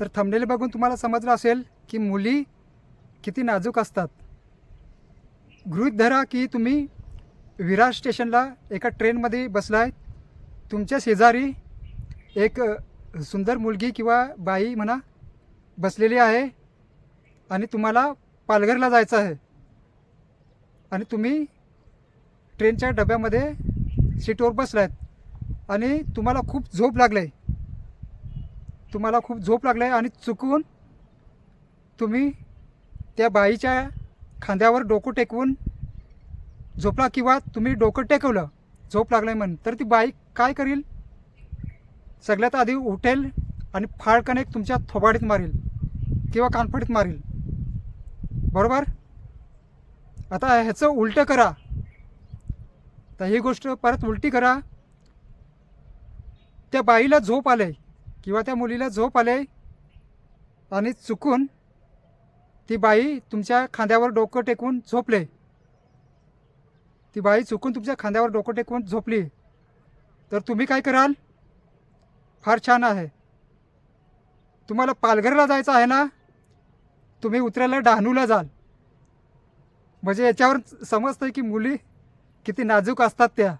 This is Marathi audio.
तर थंबनेल बघून तुम्हाला समजलं असेल की मुली किती नाजूक असतात. गृहित धरा की तुम्ही विरार स्टेशनला एका ट्रेनमध्ये बसला आहे तुमच्या शेजारी एक सुंदर मुलगी किंवा बाई म्हणा बसलेली आहे आणि तुम्हाला पालघरला जायचं आहे. आणि तुम्ही ट्रेनच्या डब्यामध्ये सीटवर बसलायत आणि तुम्हाला खूप झोप लागलं आहे तुम्हाला खूप झोप लागलं आहे आणि चुकून तुम्ही त्या बाईच्या खांद्यावर डोकं टेकवून झोपला किंवा तुम्ही डोकं टेकवलं झोप लागलं आहे म्हणून. तर ती बाई काय करील? सगळ्यात आधी उठेल आणि फाळकन एक तुमच्या थोबाडीत मारील किंवा कानफडीत मारील. बरोबर? आता ह्याचं उलटं करा. तर ही गोष्ट परत उलटी करा. त्या बाईला झोप आले किंवा त्या मुलीला झोप आले आणि चुकून ती बाई तुमच्या खांद्यावर डोकं टेकून झोपले. ती बाई चुकून तुमच्या खांद्यावर डोकं टेकून झोपली. तर तुम्ही काय कराल? फार छान आहे. तुम्हाला पालघरला जायचं आहे ना? तुम्ही उतरायला डहाणूला जाल. म्हणजे याच्यावर समजतं की मुली किती नाजूक असतात त्या.